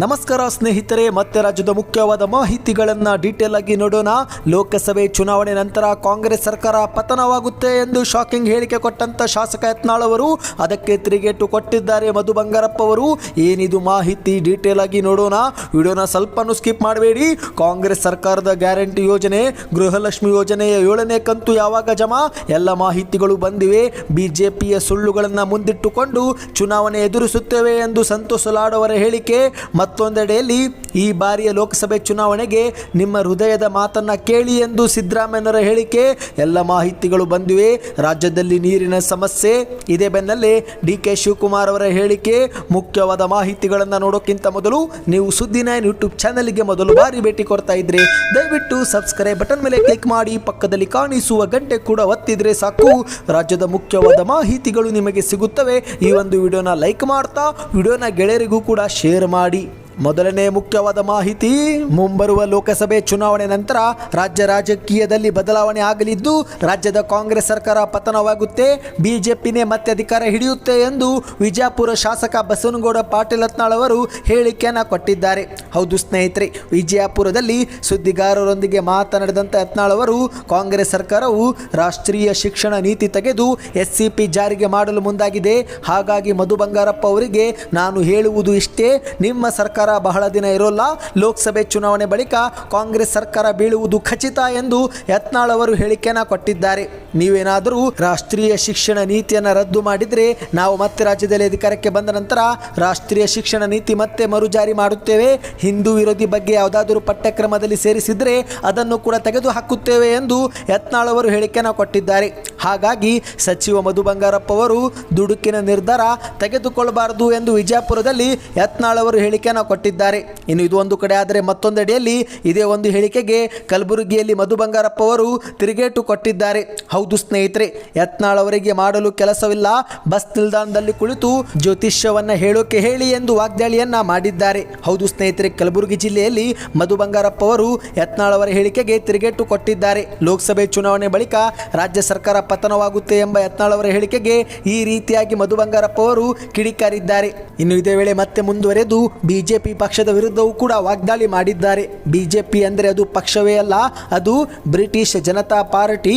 ನಮಸ್ಕಾರ ಸ್ನೇಹಿತರೆ, ಮತ್ತೆ ರಾಜ್ಯದ ಮುಖ್ಯವಾದ ಮಾಹಿತಿಗಳನ್ನು ಡೀಟೇಲ್ ಆಗಿ ನೋಡೋಣ. ಲೋಕಸಭೆ ಚುನಾವಣೆ ನಂತರ ಕಾಂಗ್ರೆಸ್ ಸರ್ಕಾರ ಪತನವಾಗುತ್ತೆ ಎಂದು ಶಾಕಿಂಗ್ ಹೇಳಿಕೆ ಕೊಟ್ಟಂತ ಶಾಸಕ ಯತ್ನಾಳ್ ಅವರು. ಅದಕ್ಕೆ ತಿರುಗೇಟು ಕೊಟ್ಟಿದ್ದಾರೆ ಮಧು ಬಂಗಾರಪ್ಪ ಅವರು. ಏನಿದು ಮಾಹಿತಿ ಡೀಟೇಲ್ ಆಗಿ ನೋಡೋಣ. ವಿಡಿಯೋನ ಸ್ವಲ್ಪನೂ ಸ್ಕಿಪ್ ಮಾಡಬೇಡಿ. ಕಾಂಗ್ರೆಸ್ ಸರ್ಕಾರದ ಗ್ಯಾರಂಟಿ ಯೋಜನೆ, ಗೃಹಲಕ್ಷ್ಮಿ ಯೋಜನೆಯ ಏಳನೇ ಕಂತು ಯಾವಾಗ ಜಮಾ? ಎಲ್ಲ ಮಾಹಿತಿಗಳು ಬಂದಿವೆ. ಬಿಜೆಪಿಯ ಸುಳ್ಳುಗಳನ್ನು ಮುಂದಿಟ್ಟುಕೊಂಡು ಚುನಾವಣೆ ಎದುರಿಸುತ್ತೇವೆ ಎಂದು ಸಂತೋಷ್ ಲಾಡ್ ಅವರ ಹೇಳಿಕೆ. ಮತ್ತೊಂದೆಡೆಯಲ್ಲಿ ಈ ಬಾರಿಯ ಲೋಕಸಭೆ ಚುನಾವಣೆಗೆ ನಿಮ್ಮ ಹೃದಯದ ಮಾತನ್ನ ಕೇಳಿ ಎಂದು ಸಿದ್ದರಾಮಯ್ಯನವರ ಹೇಳಿಕೆ, ಎಲ್ಲ ಮಾಹಿತಿಗಳು ಬಂದಿವೆ. ರಾಜ್ಯದಲ್ಲಿ ನೀರಿನ ಸಮಸ್ಯೆ ಇದೇ ಬೆನ್ನಲ್ಲೇ ಡಿ ಕೆ ಶಿವಕುಮಾರ್ ಅವರ ಹೇಳಿಕೆ. ಮುಖ್ಯವಾದ ಮಾಹಿತಿಗಳನ್ನು ನೋಡೋಕ್ಕಿಂತ ಮೊದಲು ನೀವು ಸುದ್ದಿ ನೈನ್ ಯೂಟ್ಯೂಬ್ ಚಾನಲ್ಗೆ ಮೊದಲು ಬಾರಿ ಭೇಟಿ ಕೊಡ್ತಾ ಇದ್ರೆ ದಯವಿಟ್ಟು ಸಬ್ಸ್ಕ್ರೈಬ್ ಬಟನ್ ಮೇಲೆ ಕ್ಲಿಕ್ ಮಾಡಿ, ಪಕ್ಕದಲ್ಲಿ ಕಾಣಿಸುವ ಗಂಟೆ ಕೂಡ ಒತ್ತಿದ್ರೆ ಸಾಕು. ರಾಜ್ಯದ ಮುಖ್ಯವಾದ ಮಾಹಿತಿಗಳು ನಿಮಗೆ ಸಿಗುತ್ತವೆ. ಈ ಒಂದು ವಿಡಿಯೋನ ಲೈಕ್ ಮಾಡ್ತಾ, ವಿಡಿಯೋನ ಗೆಳೆಯರಿಗೂ ಕೂಡ ಶೇರ್ ಮಾಡಿ. ಮೊದಲನೇ ಮುಖ್ಯವಾದ ಮಾಹಿತಿ, ಮುಂಬರುವ ಲೋಕಸಭೆ ಚುನಾವಣೆ ನಂತರ ರಾಜ್ಯ ರಾಜಕೀಯದಲ್ಲಿ ಬದಲಾವಣೆ ಆಗಲಿದ್ದು, ರಾಜ್ಯದ ಕಾಂಗ್ರೆಸ್ ಸರ್ಕಾರ ಪತನವಾಗುತ್ತೆ, ಬಿಜೆಪಿನೇ ಮತ್ತೆ ಅಧಿಕಾರ ಹಿಡಿಯುತ್ತೆ ಎಂದು ವಿಜಯಪುರ ಶಾಸಕ ಬಸವನಗೌಡ ಪಾಟೀಲ್ ಅತ್ನಾಳ್ ಅವರು ಹೇಳಿಕೆಯನ್ನು ಕೊಟ್ಟಿದ್ದಾರೆ. ಹೌದು ಸ್ನೇಹಿತರೆ, ವಿಜಯಪುರದಲ್ಲಿ ಸುದ್ದಿಗಾರರೊಂದಿಗೆ ಮಾತನಾಡಿದಂತೆ ಅತ್ನಾಳ್ ಅವರು, ಕಾಂಗ್ರೆಸ್ ಸರ್ಕಾರವು ರಾಷ್ಟ್ರೀಯ ಶಿಕ್ಷಣ ನೀತಿ ತೆಗೆದು ಎಸ್ಸಿಪಿ ಜಾರಿಗೆ ಮಾಡಲು ಮುಂದಾಗಿದೆ. ಹಾಗಾಗಿ ಮಧು ಬಂಗಾರಪ್ಪ ಅವರಿಗೆ ನಾನು ಹೇಳುವುದು ಇಷ್ಟೇ, ನಿಮ್ಮ ಸರ್ಕಾರ ಬಹಳ ದಿನ ಇರೋಲ್ಲ, ಲೋಕಸಭೆ ಚುನಾವಣೆ ಬಳಿಕ ಕಾಂಗ್ರೆಸ್ ಸರ್ಕಾರ ಬೀಳುವುದು ಖಚಿತ ಎಂದು ಯತ್ನಾಳ್ ಅವರು ಹೇಳಿಕೆಯನ್ನು ಕೊಟ್ಟಿದ್ದಾರೆ. ನೀವೇನಾದರೂ ರಾಷ್ಟ್ರೀಯ ಶಿಕ್ಷಣ ನೀತಿಯನ್ನು ರದ್ದು ಮಾಡಿದರೆ ನಾವು ಮತ್ತೆ ರಾಜ್ಯದಲ್ಲಿ ಅಧಿಕಾರಕ್ಕೆ ಬಂದ ನಂತರ ರಾಷ್ಟ್ರೀಯ ಶಿಕ್ಷಣ ನೀತಿ ಮತ್ತೆ ಮರುಜಾರಿ ಮಾಡುತ್ತೇವೆ. ಹಿಂದೂ ವಿರೋಧಿ ಬಗ್ಗೆ ಯಾವುದಾದರೂ ಪಠ್ಯಕ್ರಮದಲ್ಲಿ ಸೇರಿಸಿದರೆ ಅದನ್ನು ಕೂಡ ತೆಗೆದು ಹಾಕುತ್ತೇವೆ ಎಂದು ಯತ್ನಾಳ್ ಅವರು ಹೇಳಿಕೆಯನ್ನು ಕೊಟ್ಟಿದ್ದಾರೆ. ಹಾಗಾಗಿ ಸಚಿವ ಮಧು ಬಂಗಾರಪ್ಪ ಅವರು ದುಡುಕಿನ ನಿರ್ಧಾರ ತೆಗೆದುಕೊಳ್ಳಬಾರದು ಎಂದು ವಿಜಯಪುರದಲ್ಲಿ ಯತ್ನಾಳ್ ಅವರು ಹೇಳಿಕೆಯನ್ನು ಕೊಟ್ಟಿದ್ದಾರೆ. ಇನ್ನು ಇದು ಒಂದು ಕಡೆ ಆದರೆ ಮತ್ತೊಂದೆಡೆಯಲ್ಲಿ ಇದೇ ಒಂದು ಹೇಳಿಕೆಗೆ ಕಲಬುರಗಿಯಲ್ಲಿ ಮಧು ಬಂಗಾರಪ್ಪ ಅವರು ತಿರುಗೇಟು ಕೊಟ್ಟಿದ್ದಾರೆ. ಹೌದು ಸ್ನೇಹಿತರೆ, ಯತ್ನಾಳ್ ಅವರಿಗೆ ಮಾಡಲು ಕೆಲಸವಿಲ್ಲ. ಬಸ್ ನಿಲ್ದಾಣದಲ್ಲಿ ಕುಳಿತು ಜ್ಯೋತಿಷ್ಯವನ್ನ ಹೇಳೋಕೆ ಹೇಳಿ ಎಂದು ವಾಗ್ದಾಳಿಯನ್ನ ಮಾಡಿದ್ದಾರೆ. ಹೌದು ಸ್ನೇಹಿತರೆ, ಕಲಬುರಗಿ ಜಿಲ್ಲೆಯಲ್ಲಿ ಮಧು ಬಂಗಾರಪ್ಪ ಅವರು ಯತ್ನಾಳ್ ಅವರ ಹೇಳಿಕೆಗೆ ತಿರುಗೇಟು ಕೊಟ್ಟಿದ್ದಾರೆ. ಲೋಕಸಭೆ ಚುನಾವಣೆ ಬಳಿಕ ರಾಜ್ಯ ಸರ್ಕಾರ ಪತನವಾಗುತ್ತೆ ಎಂಬ ಯತ್ನಾಳ್ ಅವರ ಹೇಳಿಕೆಗೆ ಈ ರೀತಿಯಾಗಿ ಮಧು ಬಂಗಾರಪ್ಪ ಅವರು ಕಿಡಿಕಾರಿದ್ದಾರೆ. ಇನ್ನು ಇದೇ ವೇಳೆ ಮತ್ತೆ ಮುಂದುವರೆದು ಬಿಜೆಪಿ ಪಕ್ಷದ ವಿರುದ್ಧವೂ ಕೂಡ ವಾಗ್ದಾಳಿ ಮಾಡಿದ್ದಾರೆ. ಬಿಜೆಪಿ ಅಂದರೆ ಅದು ಪಕ್ಷವೇ ಅಲ್ಲ, ಅದು ಬ್ರಿಟಿಷ್ ಜನತಾ ಪಾರ್ಟಿ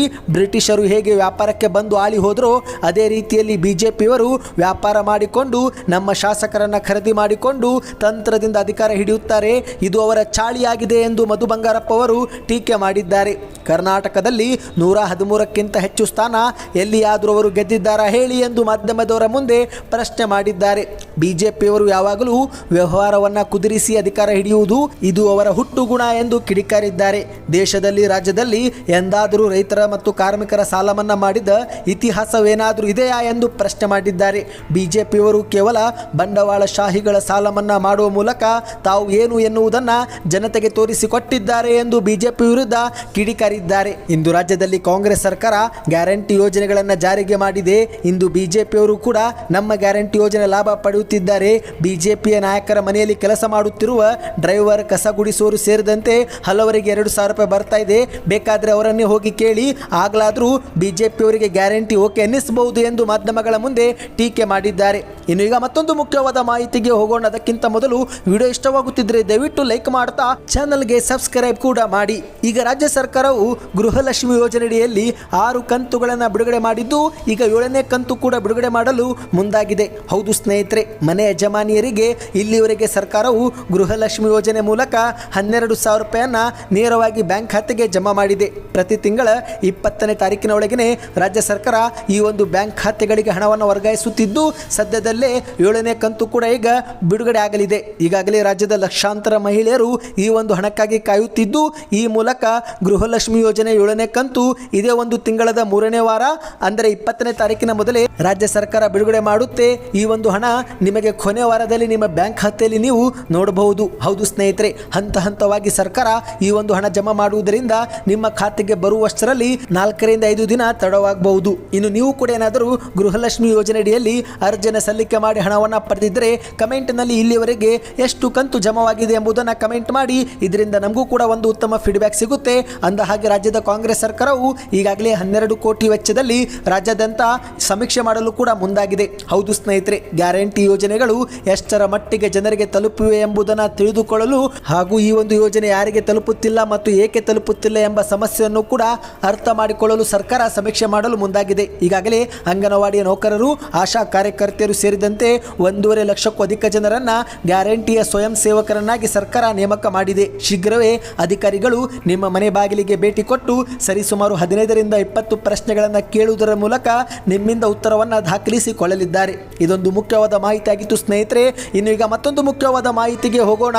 ಬ್ರಿಟಿಷರು ಹೇಗೆ ವ್ಯಾಪಾರಕ್ಕೆ ಬಂದು ಆಳಿ ಹೋದರೋ, ಅದೇ ರೀತಿಯಲ್ಲಿ ಬಿಜೆಪಿಯವರು ವ್ಯಾಪಾರ ಮಾಡಿಕೊಂಡು, ನಮ್ಮ ಶಾಸಕರನ್ನ ಖರೀದಿ ಮಾಡಿಕೊಂಡು ತಂತ್ರದಿಂದ ಅಧಿಕಾರ ಹಿಡಿಯುತ್ತಾರೆ. ಇದು ಅವರ ಚಾಳಿಯಾಗಿದೆ ಎಂದು ಮಧು ಬಂಗಾರಪ್ಪ ಅವರು ಟೀಕೆ ಮಾಡಿದ್ದಾರೆ. ಕರ್ನಾಟಕದಲ್ಲಿ ನೂರ ಹದಿಮೂರಕ್ಕಿಂತ ಹೆಚ್ಚು ಸ್ಥಾನ ಎಲ್ಲಿಯಾದರೂ ಅವರು ಗೆದ್ದಿದ್ದಾರಾ ಹೇಳಿ ಎಂದು ಮಾಧ್ಯಮದವರ ಮುಂದೆ ಪ್ರಶ್ನೆ ಮಾಡಿದ್ದಾರೆ. ಬಿಜೆಪಿಯವರು ಯಾವಾಗಲೂ ವ್ಯವಹಾರವನ್ನ ಕುದುರಿಸಿ ಅಧಿಕಾರ ಹಿಡಿಯುವುದು ಇದು ಅವರ ಹುಟ್ಟುಗುಣ ಎಂದು ಕಿಡಿಕಾರಿದ್ದಾರೆ. ದೇಶದಲ್ಲಿ, ರಾಜ್ಯದಲ್ಲಿ ಎಂದಾದರೂ ರೈತರ ಮತ್ತು ಕಾರ್ಮಿಕರ ಸಾಲ ಮನ್ನಾ ಮಾಡಿದ ಇತಿಹಾಸವೇನಾದರೂ ಇದೆಯಾ ಎಂದು ಪ್ರಶ್ನೆ ಮಾಡಿದ್ದಾರೆ. ಬಿಜೆಪಿಯವರು ಕೇವಲ ಬಂಡವಾಳಶಾಹಿಗಳ ಸಾಲ ಮನ್ನಾ ಮಾಡುವ ಮೂಲಕ ತಾವು ಏನು ಎನ್ನುವುದನ್ನು ಜನತೆಗೆ ತೋರಿಸಿಕೊಟ್ಟಿದ್ದಾರೆ ಎಂದು ಬಿಜೆಪಿ ವಿರುದ್ಧ ಕಿಡಿಕಾರಿದ್ದಾರೆ. ಇಂದು ರಾಜ್ಯದಲ್ಲಿ ಕಾಂಗ್ರೆಸ್ ಸರ್ಕಾರ ಗ್ಯಾರಂಟಿ ಯೋಜನೆಗಳನ್ನು ಜಾರಿಗೆ ಮಾಡಿದೆ. ಇಂದು ಬಿಜೆಪಿಯವರು ಕೂಡ ನಮ್ಮ ಗ್ಯಾರಂಟಿ ಯೋಜನೆ ಲಾಭ ಪಡೆಯುತ್ತಿದ್ದಾರೆ. ಬಿಜೆಪಿಯ ನಾಯಕರ ಮನೆಯಲ್ಲಿ ಕೆಲಸ ಮಾಡುತ್ತಿರುವ ಡ್ರೈವರ್ ಕಸ ಗುಡಿಸೋರು ಸೇರಿದಂತೆ ಹಲವರಿಗೆ ಎರಡು ಸಾವಿರ ರೂಪಾಯಿ ಬರ್ತಾ ಇದೆ. ಬೇಕಾದರೆ ಅವರನ್ನೇ ಹೋಗಿ ಕೇಳಿ, ಆಗಲಾದರೂ ಬಿಜೆಪಿಯವರಿಗೆ ಗ್ಯಾರಂಟಿ ಓಕೆ ಅನ್ನಿಸಬಹುದು ಎಂದು ಮಾಧ್ಯಮಗಳ ಮುಂದೆ ಟೀಕೆ ಮಾಡಿದ್ದಾರೆ. ಇನ್ನು ಈಗ ಮತ್ತೊಂದು ಮುಖ್ಯವಾದ ಮಾಹಿತಿಗೆ ಹೋಗೋಣ. ಅದಕ್ಕಿಂತ ಮೊದಲು ವಿಡಿಯೋ ಇಷ್ಟವಾಗುತ್ತಿದ್ದರೆ ದಯವಿಟ್ಟು ಲೈಕ್ ಮಾಡ್ತಾ ಚಾನಲ್ಗೆ ಸಬ್ಸ್ಕ್ರೈಬ್ ಕೂಡ ಮಾಡಿ. ಈಗ ರಾಜ್ಯ ಸರ್ಕಾರವು ಗೃಹಲಕ್ಷ್ಮಿ ಯೋಜನೆಯಡಿಯಲ್ಲಿ ಆರು ಕಂತುಗಳನ್ನು ಬಿಡುಗಡೆ ಮಾಡಿದ್ದು, ಈಗ ಏಳನೇ ಕಂತು ಕೂಡ ಬಿಡುಗಡೆ ಮಾಡಲು ಮುಂದಾಗಿದೆ. ಹೌದು ಸ್ನೇಹಿತರೆ, ಮನೆ ಯಜಮಾನಿಯರಿಗೆ ಇಲ್ಲಿವರೆಗೆ ಸರ್ಕಾರವು ಗೃಹಲಕ್ಷ್ಮಿ ಯೋಜನೆ ಮೂಲಕ ಹನ್ನೆರಡು ಸಾವಿರ ರೂಪಾಯಿಯನ್ನ ನೇರವಾಗಿ ಬ್ಯಾಂಕ್ ಖಾತೆಗೆ ಜಮಾ ಮಾಡಿದೆ. ಪ್ರತಿ ತಿಂಗಳ ಇಪ್ಪತ್ತನೇ ತಾರೀಕಿನ ರಾಜ್ಯ ಸರ್ಕಾರ ಈ ಒಂದು ಬ್ಯಾಂಕ್ ಖಾತೆಗಳಿಗೆ ಹಣವನ್ನು ವರ್ಗಾಯಿಸುತ್ತಿದ್ದು, ಸದ್ಯದಲ್ಲೇ ಏಳನೇ ಕಂತು ಕೂಡ ಈಗ ಬಿಡುಗಡೆ ಆಗಲಿದೆ. ಈಗಾಗಲೇ ರಾಜ್ಯದ ಲಕ್ಷಾಂತರ ಮಹಿಳೆಯರು ಈ ಒಂದು ಹಣಕ್ಕಾಗಿ ಕಾಯುತ್ತಿದ್ದು, ಈ ಮೂಲಕ ಗೃಹಲಕ್ಷ್ಮಿ ಯೋಜನೆ ಏಳನೇ ಕಂತು ಇದೇ ಒಂದು ತಿಂಗಳದ ಮೂರನೇ ವಾರ, ಅಂದರೆ ಇಪ್ಪತ್ತನೇ ತಾರೀಕಿನ ಮೊದಲೇ ರಾಜ್ಯ ಸರ್ಕಾರ ಬಿಡುಗಡೆ ಮಾಡುತ್ತೆ. ಈ ಒಂದು ಹಣ ನಿಮಗೆ ಕೊನೆ ವಾರದಲ್ಲಿ ನಿಮ್ಮ ಬ್ಯಾಂಕ್ ಖಾತೆಯಲ್ಲಿ ನೀವು ನೋಡಬಹುದು. ಹೌದು ಸ್ನೇಹಿತರೆ, ಹಂತ ಹಂತವಾಗಿ ಸರ್ಕಾರ ಈ ಒಂದು ಹಣ ಜಮಾ ಮಾಡುವುದರಿಂದ ನಿಮ್ಮ ಖಾತೆಗೆ ಬರುವಷ್ಟರಲ್ಲಿ ನಾಲ್ಕರಿಂದ ಐದು ದಿನ ತಡವಾಗಬಹುದು. ಇನ್ನು ನೀವು ಕೂಡ ಏನಾದರೂ ಗೃಹಲಕ್ಷ್ಮಿ ಯೋಜನೆಯಡಿಯಲ್ಲಿ ಅರ್ಜಿಯನ್ನು ಸಲ್ಲಿಕೆ ಮಾಡಿ ಹಣವನ್ನು ಪಡೆದಿದ್ದರೆ ಕಮೆಂಟ್ನಲ್ಲಿ ಇಲ್ಲಿಯವರೆಗೆ ಎಷ್ಟು ಕಂತು ಜಮವಾಗಿದೆ ಎಂಬುದನ್ನು ಕಮೆಂಟ್ ಮಾಡಿ. ಇದರಿಂದ ನಮಗೂ ಕೂಡ ಒಂದು ಉತ್ತಮ ಫೀಡ್ಬ್ಯಾಕ್ ಸಿಗುತ್ತೆ. ಅಂದ ಹಾಗೆ ರಾಜ್ಯದ ಕಾಂಗ್ರೆಸ್ ಸರ್ಕಾರವು ಈಗಾಗಲೇ ಹನ್ನೆರಡು ಕೋಟಿ ವೆಚ್ಚದಲ್ಲಿ ರಾಜ್ಯಾದ್ಯಂತ ಸಮೀಕ್ಷೆ ಮಾಡಲು ಕೂಡ ಮುಂದಾಗಿದೆ. ಹೌದು ಸ್ನೇಹಿತರೆ, ಗ್ಯಾರಂಟಿ ಯೋಜನೆಗಳು ಎಷ್ಟರ ಮಟ್ಟಿಗೆ ಜನರಿಗೆ ತಲುಪಿವೆ ಎಂಬುದನ್ನು ತಿಳಿದುಕೊಳ್ಳಲು ಹಾಗೂ ಈ ಒಂದು ಯೋಜನೆ ಯಾರಿಗೆ ತಲುಪುತ್ತಿಲ್ಲ ಮತ್ತು ಏಕೆ ತಲುಪುತ್ತಿಲ್ಲ ಎಂಬ ಸಮಸ್ಯೆಯನ್ನು ಕೂಡ ಅರ್ಥ ಮಾಡಿಕೊಳ್ಳಲು ಸರ್ಕಾರ ಸಮೀಕ್ಷೆ ಮಾಡಲು ಮುಂದಾಗಿದೆ. ಈಗಾಗಲೇ ಅಂಗನವಾಡಿಯ ನೌಕರರು, ಆಶಾ ಕಾರ್ಯಕರ್ತೆಯರು ಸೇರಿದಂತೆ ಒಂದೂವರೆ ಲಕ್ಷಕ್ಕೂ ಅಧಿಕ ಜನರನ್ನ ಗ್ಯಾರಂಟಿಯ ಸ್ವಯಂ ಸೇವಕರನ್ನಾಗಿ ಸರ್ಕಾರ ನೇಮಕ ಮಾಡಿದೆ. ಶೀಘ್ರವೇ ಅಧಿಕಾರಿಗಳು ನಿಮ್ಮ ಮನೆ ಬಾಗಿಲಿಗೆ ಭೇಟಿ ಕೊಟ್ಟು ಸರಿಸುಮಾರು ಹದಿನೈದರಿಂದ ಇಪ್ಪತ್ತು ಪ್ರಶ್ನೆಗಳನ್ನು ಕೇಳುವುದರ ಮೂಲಕ ನಿಮ್ಮಿಂದ ಉತ್ತರವನ್ನು ದಾಖಲಿಸಿಕೊಳ್ಳಲಿದ್ದಾರೆ. ಇದೊಂದು ಮುಖ್ಯವಾದ ಮಾಹಿತಿಯಾಗಿತ್ತು ಸ್ನೇಹಿತರೆ. ಇನ್ನು ಈಗ ಮತ್ತೊಂದು ಮುಖ್ಯವಾದ ಮಾಹಿತಿಗೆ ಹೋಗೋಣ.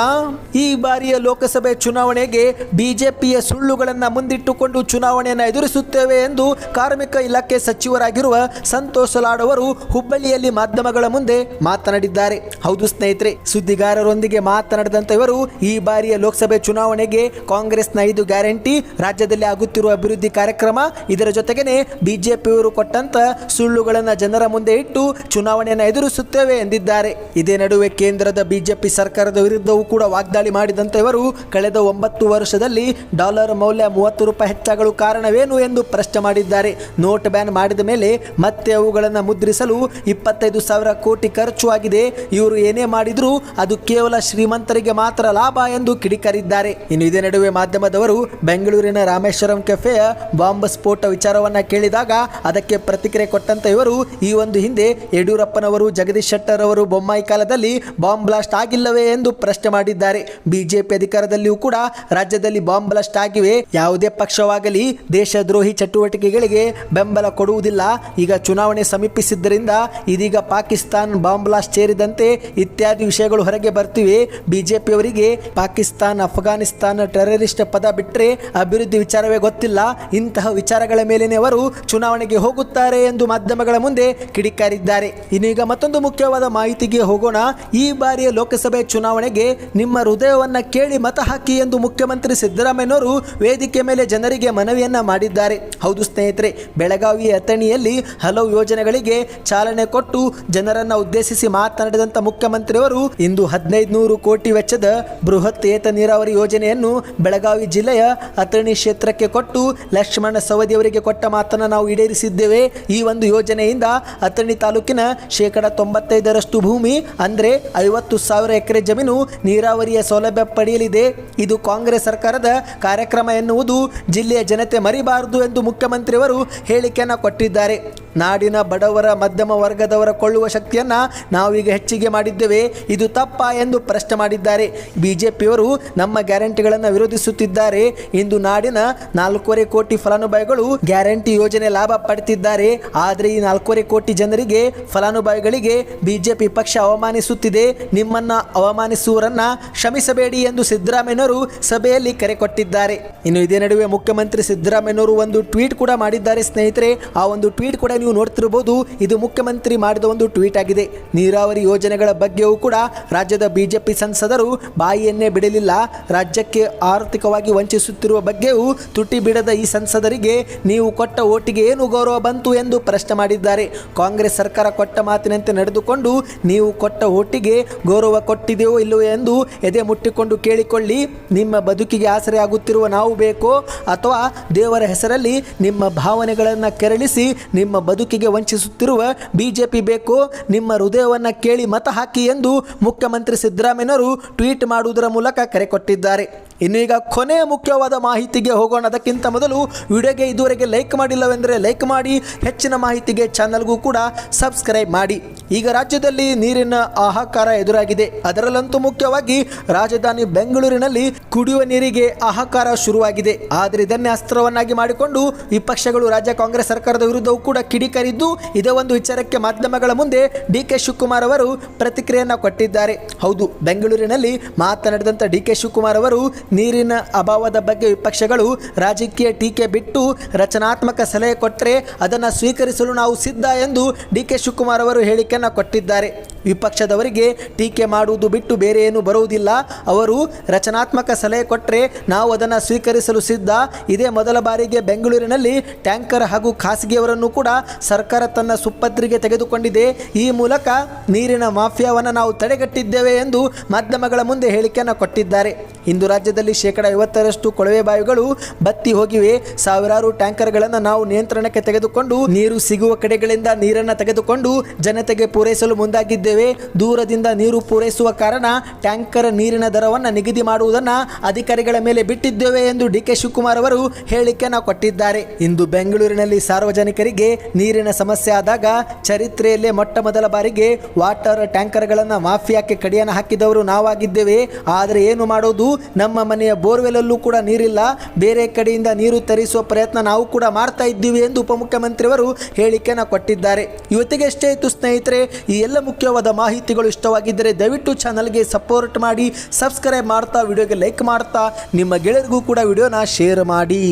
ಈ ಬಾರಿಯ ಲೋಕಸಭೆ ಚುನಾವಣೆಗೆ ಬಿಜೆಪಿಯ ಸುಳ್ಳುಗಳನ್ನು ಮುಂದಿಟ್ಟುಕೊಂಡು ಚುನಾವಣೆಯನ್ನು ಎದುರಿಸುತ್ತೇವೆ ಎಂದು ಕಾರ್ಮಿಕ ಇಲಾಖೆ ಸಚಿವರಾಗಿರುವ ಸಂತೋಷ್ ಲಾಡ್ ಅವರು ಹುಬ್ಬಳ್ಳಿಯಲ್ಲಿ ಮಾಧ್ಯಮಗಳ ಮುಂದೆ ಮಾತನಾಡಿದ್ದಾರೆ. ಹೌದು ಸ್ನೇಹಿತರೆ, ಸುದ್ದಿಗಾರರೊಂದಿಗೆ ಮಾತನಾಡಿದಂತ ಇವರು ಈ ಬಾರಿಯ ಲೋಕಸಭೆ ಚುನಾವಣೆಗೆ ಕಾಂಗ್ರೆಸ್ನ ಐದು ಗ್ಯಾರಂಟಿ, ರಾಜ್ಯದಲ್ಲಿ ಆಗುತ್ತಿರುವ ಅಭಿವೃದ್ಧಿ ಕಾರ್ಯಕ್ರಮ, ಇದರ ಜೊತೆಗೇನೆ ಬಿಜೆಪಿಯವರು ಕೊಟ್ಟಂತ ಸುಳ್ಳುಗಳನ್ನು ಜನರ ಮುಂದೆ ಇಟ್ಟು ಚುನಾವಣೆಯನ್ನು ಎದುರಿಸುತ್ತೇವೆ ಎಂದಿದ್ದಾರೆ. ಇದೇ ನಡುವೆ ಕೇಂದ್ರದ ಬಿಜೆಪಿ ಸರ್ಕಾರದ ವಿರುದ್ಧವೂ ಕೂಡ ವಾಗ್ದಾಳಿ ಮಾಡಿದಂತ ಇವರು ಕಳೆದ ಒಂಬತ್ತು ವರ್ಷದಲ್ಲಿ ಡಾಲರ್ ಮೌಲ್ಯ ಮೂವತ್ತು ರೂಪಾಯಿ ಹೆಚ್ಚಾಗಲು ಕಾರಣವೇನು ಎಂದು ಪ್ರಶ್ನೆ ಮಾಡಿದ್ದಾರೆ. ನೋಟ್ ಬ್ಯಾನ್ ಮಾಡಿದ ಮೇಲೆ ಮತ್ತೆ ಅವುಗಳನ್ನು ಮುದ್ರಿಸಲು ಇಪ್ಪತ್ತೈದು ಸಾವಿರ ಕೋಟಿ ಖರ್ಚು ಆಗಿದೆ. ಇವರು ಏನೇ ಮಾಡಿದ್ರು ಅದು ಕೇವಲ ಶ್ರೀಮಂತರಿಗೆ ಮಾತ್ರ ಲಾಭ ಎಂದು ಕಿಡಿಕಾರಿದ್ದಾರೆ. ಇನ್ನು ಇದೇ ನಡುವೆ ಮಾಧ್ಯಮದವರು ಬೆಂಗಳೂರಿನ ರಾಮೇಶ್ವರಂ ಕೆಫೆಯ ಬಾಂಬ್ ಸ್ಫೋಟ ವಿಚಾರವನ್ನ ಕೇಳಿದಾಗ ಅದಕ್ಕೆ ಪ್ರತಿಕ್ರಿಯೆ ಕೊಟ್ಟಂತ ಇವರು ಈ ಒಂದು ಹಿಂದೆ ಯಡಿಯೂರಪ್ಪನವರು, ಜಗದೀಶ್ ಶೆಟ್ಟರ್ ಅವರು ಬೊಮ್ಮಾಯಿ ಕಾಲದಲ್ಲಿ ಬಾಂಬ್ ಬ್ಲಾಸ್ಟ್ ಆಗಿಲ್ಲವೇ ಎಂದು ಪ್ರಶ್ನೆ ಮಾಡಿದ್ದಾರೆ. ಬಿಜೆಪಿ ಅಧಿಕಾರದಲ್ಲಿಯೂ ಕೂಡ ರಾಜ್ಯದಲ್ಲಿ ಬಾಂಬ್ ಬ್ಲಾಸ್ಟ್ ಆಗಿವೆ. ಯಾವುದೇ ಪಕ್ಷವಾಗಲಿ, ದೇಶದ್ರೋಹಿ ಚಟುವಟಿಕೆಗಳಿಗೆ ಬೆಂಬಲ ಕೊಡುವುದಿಲ್ಲ. ಈಗ ಚುನಾವಣೆ ಸಮೀಪಿಸಿದ್ದರಿಂದ ಇದೀಗ ಪಾಕಿಸ್ತಾನ್ ಬಾಂಬ್ ಬ್ಲಾಸ್ಟ್ ಸೇರಿದಂತೆ ಇತ್ಯಾದಿ ವಿಷಯಗಳು ಹೊರಗೆ ಬರ್ತಿವೆ. ಬಿಜೆಪಿಯವರಿಗೆ ಪಾಕಿಸ್ತಾನ್, ಅಫ್ಘಾನಿಸ್ತಾನ ಟೆರರಿಸ್ಟ್ ಪದ ಬಿಟ್ಟರೆ ಅಭಿವೃದ್ಧಿ ವಿಚಾರವೇ ಗೊತ್ತಿಲ್ಲ. ಇಂತಹ ವಿಚಾರಗಳ ಮೇಲಿನ ಅವರು ಚುನಾವಣೆಗೆ ಹೋಗುತ್ತಾರೆ ಎಂದು ಮಾಧ್ಯಮಗಳ ಮುಂದೆ ಕಿಡಿಕಾರಿದ್ದಾರೆ. ಇನ್ನೀಗ ಮತ್ತೊಂದು ಮುಖ್ಯವಾದ ಮಾಹಿತಿಗೆ ಹೋಗೋಣ. ಈ ಬಾರಿಯ ಲೋಕಸಭೆ ಚುನಾವಣೆಗೆ ನಿಮ್ಮ ಹೃದಯವನ್ನ ಕೇಳಿ ಮತ ಹಾಕಿ ಎಂದು ಮುಖ್ಯಮಂತ್ರಿ ಸಿದ್ದರಾಮಯ್ಯನವರು ವೇದಿಕೆ ಮೇಲೆ ಜನರಿಗೆ ಮನವಿಯನ್ನ ಮಾಡಿದ್ದಾರೆ. ಹೌದು ಸ್ನೇಹಿತರೆ, ಬೆಳಗಾವಿ ಅಥಣಿಯಲ್ಲಿ ಹಲವು ಯೋಜನೆಗಳಿಗೆ ಚಾಲನೆ ಕೊಟ್ಟು ಜನರನ್ನ ಉದ್ದೇಶಿಸಿ ಮಾತನಾಡಿದಂತ ಮುಖ್ಯಮಂತ್ರಿಯವರು ಇಂದು ಹದಿನೈದು ನೂರು ಕೋಟಿ ವೆಚ್ಚದ ಬೃಹತ್ ಏತ ನೀರಾವರಿ ಯೋಜನೆಯನ್ನು ಬೆಳಗಾವಿ ಜಿಲ್ಲೆಯ ಅಥಣಿ ಕ್ಷೇತ್ರಕ್ಕೆ ಕೊಟ್ಟು ಲಕ್ಷ್ಮಣ ಸವದಿ ಅವರಿಗೆ ಕೊಟ್ಟ ಮಾತನ್ನು ನಾವು ಈಡೇರಿಸಿದ್ದೇವೆ. ಈ ಒಂದು ಯೋಜನೆಯಿಂದ ಅಥಣಿ ತಾಲೂಕಿನ ಶೇಕಡ ತೊಂಬತ್ತೈದರಷ್ಟು ಭೂಮಿ, ಅಂದರೆ ಐವತ್ತು ಸಾವಿರ ಎಕರೆ ಜಮೀನು ನೀರಾವರಿಯ ಸೌಲಭ್ಯ ಪಡೆಯಲಿದೆ. ಇದು ಕಾಂಗ್ರೆಸ್ ಸರ್ಕಾರದ ಕಾರ್ಯಕ್ರಮ ಎನ್ನುವುದು. ಜಿಲ್ಲೆಯ ಜನತೆ ಮರಿಬಾರದು ಎಂದು ಮುಖ್ಯಮಂತ್ರಿಯವರು ಹೇಳಿಕೆಯನ್ನು ಕೊಟ್ಟಿದ್ದಾರೆ. ನಾಡಿನ ಬಡವರ, ಮಧ್ಯಮ ವರ್ಗದವರ ಕೊಳ್ಳುವ ಶಕ್ತಿಯನ್ನ ನಾವೀಗ ಹೆಚ್ಚಿಗೆ ಮಾಡಿದ್ದೇವೆ. ಇದು ತಪ್ಪ ಎಂದು ಪ್ರಶ್ನೆ ಮಾಡಿದ್ದಾರೆ. ಬಿಜೆಪಿಯವರು ನಮ್ಮ ಗ್ಯಾರಂಟಿಗಳನ್ನು ವಿರೋಧಿಸುತ್ತಿದ್ದಾರೆ. ಇಂದು ನಾಡಿನ ನಾಲ್ಕೂವರೆ ಕೋಟಿ ಫಲಾನುಭವಿಗಳು ಗ್ಯಾರಂಟಿ ಯೋಜನೆ ಲಾಭ ಪಡೆದಿದ್ದಾರೆ ಆದರೆ ಈ ನಾಲ್ಕೂವರೆ ಕೋಟಿ ಜನರಿಗೆ, ಫಲಾನುಭವಿಗಳಿಗೆ ಬಿಜೆಪಿ ಪಕ್ಷ ಅವಮಾನಿಸುತ್ತಿದೆ. ನಿಮ್ಮನ್ನ ಅವಮಾನಿಸುವರನ್ನ ಕ್ಷಮಿಸಬೇಡಿ ಎಂದು ಸಿದ್ದರಾಮಯ್ಯನವರು ಸಭೆಯಲ್ಲಿ ಕರೆ ಕೊಟ್ಟಿದ್ದಾರೆ. ಇನ್ನು ಇದೇ ನಡುವೆ ಮುಖ್ಯಮಂತ್ರಿ ಸಿದ್ದರಾಮಯ್ಯನವರು ಒಂದು ಟ್ವೀಟ್ ಕೂಡ ಮಾಡಿದ್ದಾರೆ ಸ್ನೇಹಿತರೆ. ಆ ಒಂದು ಟ್ವೀಟ್ ಕೂಡ ನೋಡ್ತಿರಬಹುದು ಇದು ಮುಖ್ಯಮಂತ್ರಿ ಮಾಡಿದ ಒಂದು ಟ್ವೀಟ್ ಆಗಿದೆ. ನೀರಾವರಿ ಯೋಜನೆಗಳ ಬಗ್ಗೆಯೂ ಕೂಡ ರಾಜ್ಯದ ಬಿಜೆಪಿ ಸಂಸದರು ಬಾಯಿಯನ್ನೇ ಬಿಡಲಿಲ್ಲ. ರಾಜ್ಯಕ್ಕೆ ಆರ್ಥಿಕವಾಗಿ ವಂಚಿಸುತ್ತಿರುವ ಬಗ್ಗೆಯೂ ತುಟಿ ಬಿಡದ ಈ ಸಂಸದರಿಗೆ ನೀವು ಕೊಟ್ಟ ಓಟಿಗೆ ಏನು ಗೌರವ ಬಂತು ಎಂದು ಪ್ರಶ್ನೆ ಮಾಡಿದ್ದಾರೆ. ಕಾಂಗ್ರೆಸ್ ಸರ್ಕಾರ ಕೊಟ್ಟ ಮಾತಿನಂತೆ ನಡೆದುಕೊಂಡು ನೀವು ಕೊಟ್ಟ ಓಟಿಗೆ ಗೌರವ ಕೊಟ್ಟಿದೆಯೋ ಇಲ್ಲವೋ ಎಂದು ಎದೆ ಮುಟ್ಟಿಕೊಂಡು ಕೇಳಿಕೊಳ್ಳಿ. ನಿಮ್ಮ ಬದುಕಿಗೆ ಆಸರೆ ಆಗುತ್ತಿರುವ ನಾವು ಬೇಕೋ ಅಥವಾ ದೇವರ ಹೆಸರಲ್ಲಿ ನಿಮ್ಮ ಭಾವನೆಗಳನ್ನು ಕೆರಳಿಸಿ ನಿಮ್ಮ ಬದುಕಿಗೆ ವಂಚಿಸುತ್ತಿರುವ ಬಿಜೆಪಿ ಬೇಕು, ನಿಮ್ಮ ಹೃದಯವನ್ನು ಕೇಳಿ ಮತ ಹಾಕಿ ಎಂದು ಮುಖ್ಯಮಂತ್ರಿ ಸಿದ್ದರಾಮಯ್ಯನವರು ಟ್ವೀಟ್ ಮಾಡುವುದರ ಮೂಲಕ ಕರೆ ಕೊಟ್ಟಿದ್ದಾರೆ. ಇನ್ನು ಈಗ ಕೊನೆಯ ಮುಖ್ಯವಾದ ಮಾಹಿತಿಗೆ ಹೋಗೋಣ. ಅದಕ್ಕಿಂತ ಮೊದಲು ವಿಡಿಯೋಗೆ ಇದುವರೆಗೆ ಲೈಕ್ ಮಾಡಿಲ್ಲವೆಂದರೆ ಲೈಕ್ ಮಾಡಿ, ಹೆಚ್ಚಿನ ಮಾಹಿತಿಗೆ ಚಾನಲ್ಗೂ ಕೂಡ ಸಬ್ಸ್ಕ್ರೈಬ್ ಮಾಡಿ. ಈಗ ರಾಜ್ಯದಲ್ಲಿ ನೀರಿನ ಆಹಾಕಾರ ಎದುರಾಗಿದೆ. ಅದರಲ್ಲಂತೂ ಮುಖ್ಯವಾಗಿ ರಾಜಧಾನಿ ಬೆಂಗಳೂರಿನಲ್ಲಿ ಕುಡಿಯುವ ನೀರಿಗೆ ಆಹಾಕಾರ ಶುರುವಾಗಿದೆ. ಆದರೆ ಇದನ್ನೇ ಅಸ್ತ್ರವನ್ನಾಗಿ ಮಾಡಿಕೊಂಡು ವಿಪಕ್ಷಗಳು ರಾಜ್ಯ ಕಾಂಗ್ರೆಸ್ ಸರ್ಕಾರದ ವಿರುದ್ಧವೂ ಕೂಡ ಕಿಡಿಕರಿದ್ದು, ಇದೇ ಒಂದು ವಿಚಾರಕ್ಕೆ ಮಾಧ್ಯಮಗಳ ಮುಂದೆ ಡಿ ಕೆ ಶಿವಕುಮಾರ್ ಅವರು ಪ್ರತಿಕ್ರಿಯೆಯನ್ನು ಕೊಟ್ಟಿದ್ದಾರೆ. ಹೌದು, ಬೆಂಗಳೂರಿನಲ್ಲಿ ಮಾತನಾಡಿದಂಥ ಡಿ ಕೆ ಶಿವಕುಮಾರ್ ಅವರು ನೀರಿನ ಅಭಾವದ ಬಗ್ಗೆ ವಿಪಕ್ಷಗಳು ರಾಜಕೀಯ ಟೀಕೆ ಬಿಟ್ಟು ರಚನಾತ್ಮಕ ಸಲಹೆ ಕೊಟ್ಟರೆ ಅದನ್ನು ಸ್ವೀಕರಿಸಲು ನಾವು ಸಿದ್ಧ ಎಂದು ಡಿ ಕೆ ಶಿವಕುಮಾರ್ ಅವರು ಹೇಳಿಕೆಯನ್ನು ಕೊಟ್ಟಿದ್ದಾರೆ. ವಿಪಕ್ಷದವರಿಗೆ ಟೀಕೆ ಮಾಡುವುದು ಬಿಟ್ಟು ಬೇರೆ ಏನು ಬರುವುದಿಲ್ಲ. ಅವರು ರಚನಾತ್ಮಕ ಸಲಹೆ ಕೊಟ್ಟರೆ ನಾವು ಅದನ್ನು ಸ್ವೀಕರಿಸಲು ಸಿದ್ಧ. ಇದೇ ಮೊದಲ ಬಾರಿಗೆ ಬೆಂಗಳೂರಿನಲ್ಲಿ ಟ್ಯಾಂಕರ್ ಹಾಗೂ ಖಾಸಗಿಯವರನ್ನು ಕೂಡ ಸರ್ಕಾರ ತನ್ನ ಸುಪತ್ರಿಗೆ ತೆಗೆದುಕೊಂಡಿದೆ. ಈ ಮೂಲಕ ನೀರಿನ ಮಾಫಿಯಾವನ್ನು ನಾವು ತಡೆಗಟ್ಟಿದ್ದೇವೆ ಎಂದು ಮಾಧ್ಯಮಗಳ ಮುಂದೆ ಹೇಳಿಕೆಯನ್ನು ಕೊಟ್ಟಿದ್ದಾರೆ. ಇಂದು ರಾಜ್ಯದಲ್ಲಿ ಶೇಕಡ ಐವತ್ತರಷ್ಟು ಕೊಳವೆ ಬಾವಿಗಳು ಬತ್ತಿ ಹೋಗಿವೆ. ಸಾವಿರಾರು ಟ್ಯಾಂಕರ್ಗಳನ್ನು ನಾವು ನಿಯಂತ್ರಣಕ್ಕೆ ತೆಗೆದುಕೊಂಡು ನೀರು ಸಿಗುವ ಕಡೆಗಳಿಂದ ನೀರನ್ನು ತೆಗೆದುಕೊಂಡು ಜನತೆಗೆ ಪೂರೈಸಲು ಮುಂದಾಗಿದ್ದೇವೆ. ದೂರದಿಂದ ನೀರು ಪೂರೈಸುವ ಕಾರಣ ಟ್ಯಾಂಕರ್ ನೀರಿನ ದರವನ್ನು ನಿಗದಿ ಮಾಡುವುದನ್ನು ಅಧಿಕಾರಿಗಳ ಮೇಲೆ ಬಿಟ್ಟಿದ್ದೇವೆ ಎಂದು ಡಿ ಕೆ ಶಿವಕುಮಾರ್ ಅವರು ಹೇಳಿಕೆಯನ್ನು ಕೊಟ್ಟಿದ್ದಾರೆ. ಇಂದು ಬೆಂಗಳೂರಿನಲ್ಲಿ ಸಾರ್ವಜನಿಕರಿಗೆ ನೀರಿನ ಸಮಸ್ಯೆ ಆದಾಗ ಚರಿತ್ರೆಯಲ್ಲೇ ಮೊಟ್ಟ ಮೊದಲ ಬಾರಿಗೆ ವಾಟರ್ ಟ್ಯಾಂಕರ್ಗಳನ್ನು ಮಾಫಿಯಾಕ್ಕೆ ಕಡಿಯನ್ನು ಹಾಕಿದವರು ನಾವಾಗಿದ್ದೇವೆ. ಆದರೆ ಏನು ಮಾಡೋದು? ನಮ್ಮ ಮನೆಯ ಬೋರ್ವೆಲಲ್ಲೂ ಕೂಡ ನೀರಿಲ್ಲ. ಬೇರೆ ಕಡೆಯಿಂದ ನೀರು ತರಿಸುವ ಪ್ರಯತ್ನ ನಾವು ಕೂಡ ಮಾಡ್ತಾ ಇದ್ದೀವಿ ಎಂದು ಉಪಮುಖ್ಯಮಂತ್ರಿಯವರು ಹೇಳಿಕೆಯನ್ನು ಕೊಟ್ಟಿದ್ದಾರೆ. ಇವತ್ತಿಗೆ ಎಷ್ಟೇ ಇತ್ತು ಸ್ನೇಹಿತರೆ, ಈ ಎಲ್ಲ ಮುಖ್ಯವಾದ ಮಾಹಿತಿಗಳು ಇಷ್ಟವಾಗಿದ್ದರೆ ದಯವಿಟ್ಟು ಚಾನಲ್ಗೆ ಸಪೋರ್ಟ್ ಮಾಡಿ, ಸಬ್ಸ್ಕ್ರೈಬ್ ಮಾಡ್ತಾ, ವಿಡಿಯೋಗೆ ಲೈಕ್ ಮಾಡ್ತಾ, ನಿಮ್ಮ ಗೆಳೆಯರಿಗೂ ಕೂಡ ವಿಡಿಯೋನ ಶೇರ್ ಮಾಡಿ.